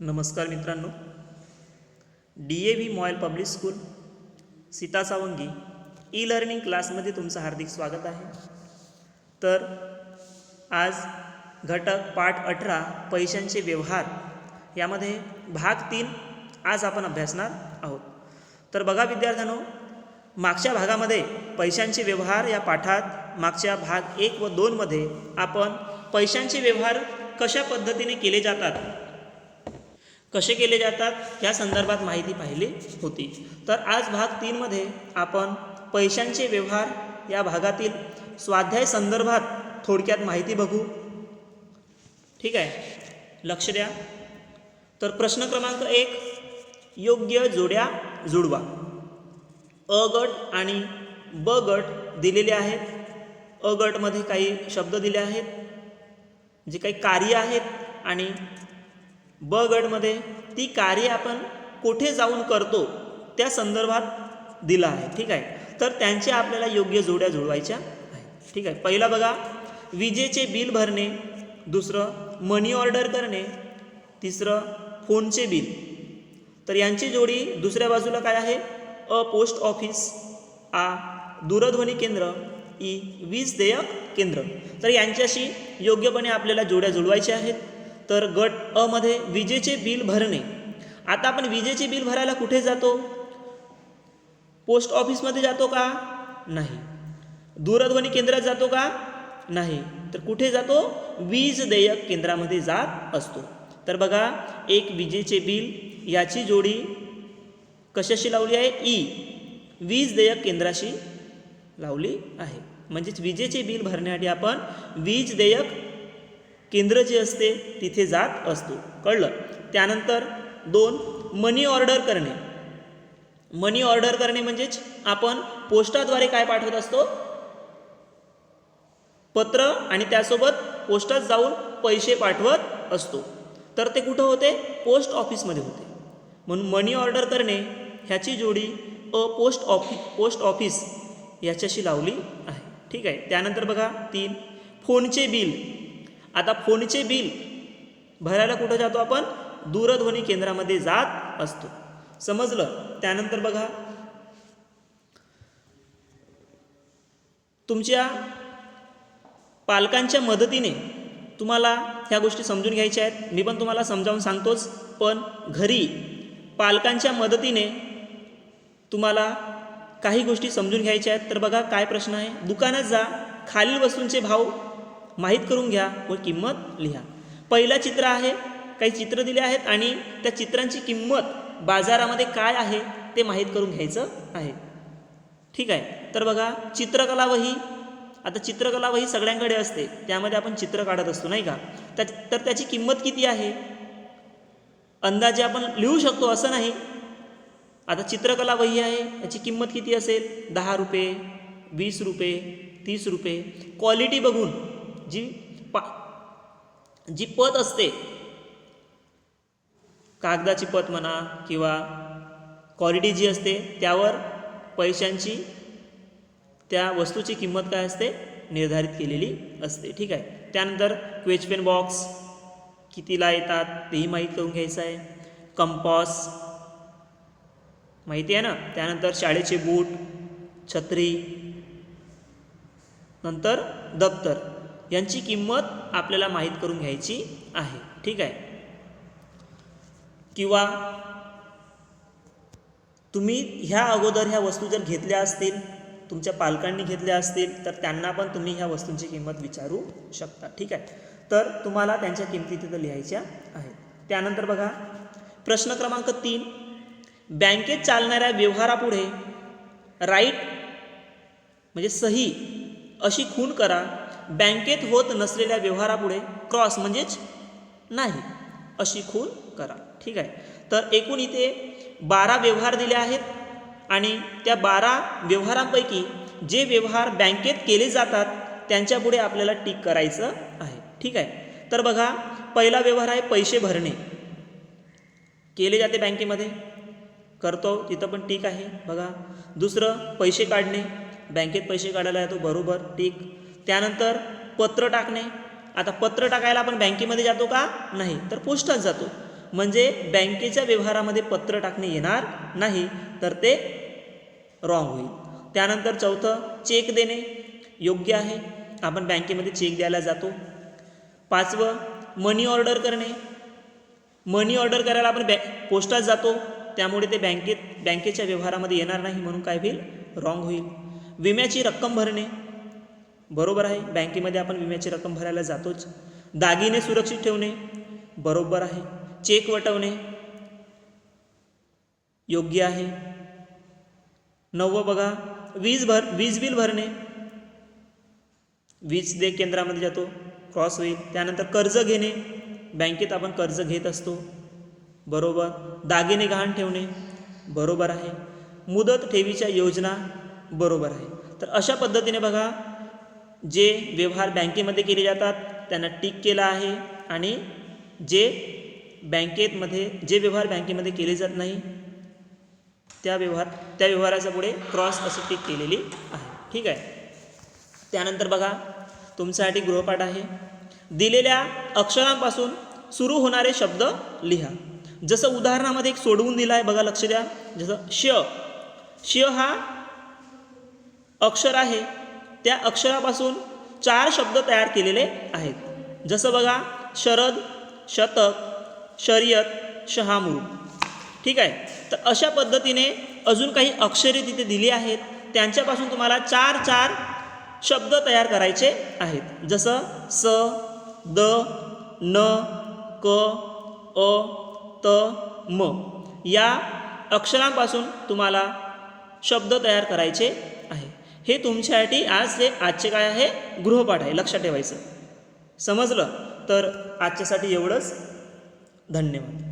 नमस्कार मित्रांनो. D A V MOIL public school Sita Sawangi e learning क्लासमध्ये तुमचं हार्दिक स्वागत आहे. तर आज घटक पाठ अठरा पैशांचे व्यवहार यामध्ये भाग तीन आज आपण अभ्यासणार आहोत. तर बघा विद्यार्थ्यांनो मागच्या भागामध्ये पैशांचे व्यवहार या पाठात मागच्या भाग एक व दोनमध्ये आपण पैशांचे व्यवहार कशा पद्धतीने केले जातात कसे केले जातात या संदर्भात माहिती पाहिली होती. तर आज भाग तीनमध्ये आपण पैशांचे व्यवहार या भागातील स्वाध्याय संदर्भात थोडक्यात माहिती बघू. ठीक आहे? लक्ष द्या. तर प्रश्न क्रमांक एक योग्य जोड्या जुडवा. अ गट आणि ब गट दिलेले आहेत. अ गटमध्ये काही शब्द दिले आहेत जे काही कार्य आहेत आणि ब गटमध्ये ती कार्ये आपण कुठे जाऊन करतो त्या संदर्भात दिलं आहे ठीक आहे? तर त्यांच्या आपल्याला योग्य जोड्या जुळवायच्या आहेत ठीक आहे? पहिला बघा विजेचे बिल भरणे दुसरं मनी ऑर्डर करणे तिसरं फोनचे बिल. तर यांची जोडी दुसऱ्या बाजूला काय आहे? अ पोस्ट ऑफिस आ दूरध्वनी केंद्र ई वीज देयक केंद्र. तर यांच्याशी योग्यपणे आपल्याला जोड्या जुळवायच्या आहेत. तर गट अ मध्ये विजेचे बिल भरणे. आता आपण विजेचे बिल भरायला कुठे जातो? पोस्ट ऑफिसमध्ये जातो का? नाही. दूरध्वनी केंद्रात जातो का? नाही. तर कुठे जातो? वीज देयक केंद्रामध्ये जात असतो. तर बघा एक विजेचे बिल याची जोडी कशाशी लावली आहे? ई. वीज देयक केंद्राशी लावली आहे. म्हणजेच विजेचे बिल भरण्यासाठी आपण वीज देयक केंद्र जे असते तिथे जात असतो. कळलं? त्यानंतर दोन मनी ऑर्डर करणे. मनी ऑर्डर करणे म्हणजेच आपण पोस्टाद्वारे काय पाठवत असतो? पत्र आणि त्यासोबत पोस्टात जाऊन पैसे पाठवत असतो. तर ते कुठं होते? पोस्ट ऑफिसमध्ये होते. म्हणून मनी ऑर्डर करणे ह्याची जोडी अ पोस्ट ऑफिस पोस्ट ऑफिस याच्याशी लावली आहे. ठीक आहे? त्यानंतर बघा तीन फोनचे बिल. आता फोनचे बिल भरायला कुठं जातो आपण? दूरध्वनी केंद्रामध्ये जात असतो. समजलं? त्यानंतर बघा. तुमच्या पालकांच्या मदतीने तुम्हाला ह्या गोष्टी समजून घ्यायच्या आहेत. मी पण तुम्हाला समजावून सांगतोच. पण घरी पालकांच्या मदतीने तुम्हाला काही गोष्टी समजून घ्यायच्या आहेत. तर बघा काय प्रश्न आहे? दुकानात जा. खालील वस्तूंचे भाव माहीत करून घ्या व किंमत लिहा. पहिलं चित्र आहे काही चित्र दिले आहेत आणि त्या चित्रांची किंमत बाजारामध्ये काय आहे ते माहीत करून घ्यायचं आहे. ठीक आहे? तर बघा चित्रकला वही आता चित्रकला वही सगळ्यांकडे असते. त्यामध्ये आपण चित्र काढत असतो नाही का? त्या तर त्याची किंमत किती आहे? अंदाजे आपण लिहू शकतो असं नाही. आता चित्रकला वही आहे याची किंमत किती असेल? दहा रुपये वीस रुपये तीस रुपये. क्वालिटी बघून जी पा जी पत असते कागदाची पत म्हणा किंवा क्वालिटी जी असते त्यावर पैशांची त्या वस्तूची किंमत काय असते? निर्धारित केलेली असते. ठीक आहे? त्यानंतर क्वेचपेन बॉक्स कितीला येतात? तेही माहीत करून घ्यायचं आहे. कंपॉस माहिती आहे ना? त्यानंतर शाळेचे बूट छत्री नंतर दप्तर. यांची किंमत आपल्याला माहीत करून घ्यायची आहे. ठीक आहे? किंवा तुम्ही ह्या अगोदर ह्या वस्तू जर घेतल्या असतील तुमच्या पालकांनी घेतल्या असतील तर त्यांना पण तुम्ही ह्या वस्तूंची किंमत विचारू शकता. ठीक आहे? तर तुम्हाला त्यांच्या किमती तिथं लिहायच्या आहेत. त्यानंतर बघा प्रश्न क्रमांक तीन. बँकेत चालणाऱ्या व्यवहारापुढे राईट म्हणजे सही अशी खूण करा बँकेत होत नसलेल्या व्यवहारापुढे क्रॉस म्हणजेच नाही अशी खूण करा. ठीक आहे? तर एकूण इथे बारा व्यवहार दिले आहेत आणि त्या बारा व्यवहारांपैकी जे व्यवहार बँकेत केले जातात त्यांच्यापुढे आपल्याला टिक करायचं आहे. ठीक आहे? तर बघा पहिला व्यवहार आहे पैसे भरणे. केले जाते बँकेमध्ये? करतो तिथं पण टीक आहे. बघा दुसरं पैसे काढणे. बँकेत पैसे काढायला येतो बरोबर टीक. त्यानंतर पत्र टाकणे. आता पत्र टाकायला आपण बँकेमध्ये जातो का? नाही. तर पोस्टात जातो. म्हणजे बँकेच्या व्यवहारामध्ये पत्र टाकणे येणार नाही. तर ते रॉंग होईल. त्यानंतर चौथं चेक देणे. योग्य आहे. आपण बँकेमध्ये चेक द्यायला जातो. पाचवं मनी ऑर्डर करणे. मनी ऑर्डर करायला आपण बॅ पोस्टात जातो. त्यामुळे ते बँकेत बँकेच्या व्यवहारामध्ये येणार नाही म्हणून काय होईल? रॉंग होईल. विम्याची रक्कम भरणे. बरोबर आहे बँकेमध्ये आपण विम्याची रक्कम भरायला जातोच. दागिने सुरक्षित ठेवणे बरोबर आहे. चेक वटवणे योग्य आहे. नववं बघा वीज भर वीज बिल भरणे. वीज दे केंद्रामध्ये जातो क्रॉस होईल. त्यानंतर कर्ज घेणे बँकेत आपण कर्ज घेत असतो. बरोबर. दागिने गहाण ठेवणे बरोबर आहे. मुदत ठेवीच्या योजना बरोबर आहे. तर अशा पद्धतीने बघा जे व्यवहार बँकेमध्ये केले जातात त्यांना टिक केला आहे आणि जे बँकेमध्ये जे व्यवहार बँकेमध्ये केले जात नाही त्या व्यवहार त्या व्यवहाराच्या पुढे क्रॉस अशी टिक केलेली आहे. ठीक आहे? त्यानंतर बघा तुमच्यासाठी गृहपाठ आहे. दिलेल्या अक्षरांपासून सुरू होणारे शब्द लिहा. जसं उदाहरणामध्ये एक सोडवून दिला आहे बघा लक्ष द्या. जसं श श हा अक्षर आहे. त्या अक्षरापासून चार शब्द तयार केलेले आहेत. जसं बघा शरद शतक शर्यत शहामृग ठीक आहे? तर अशा पद्धतीने अजून काही अक्षरे तिथे दिली आहेत. त्यांच्यापासून तुम्हाला चार चार शब्द तयार करायचे आहेत. जसं स द न क अ त म. या अक्षरांपासून तुम्हाला शब्द तयार करायचे आहे हे तुमच्यासाठी आज हे आजचे काय आहे? गृहपाठ आहे. लक्षात ठेवायचं. समजलं? तर आजच्यासाठी एवढंच. धन्यवाद.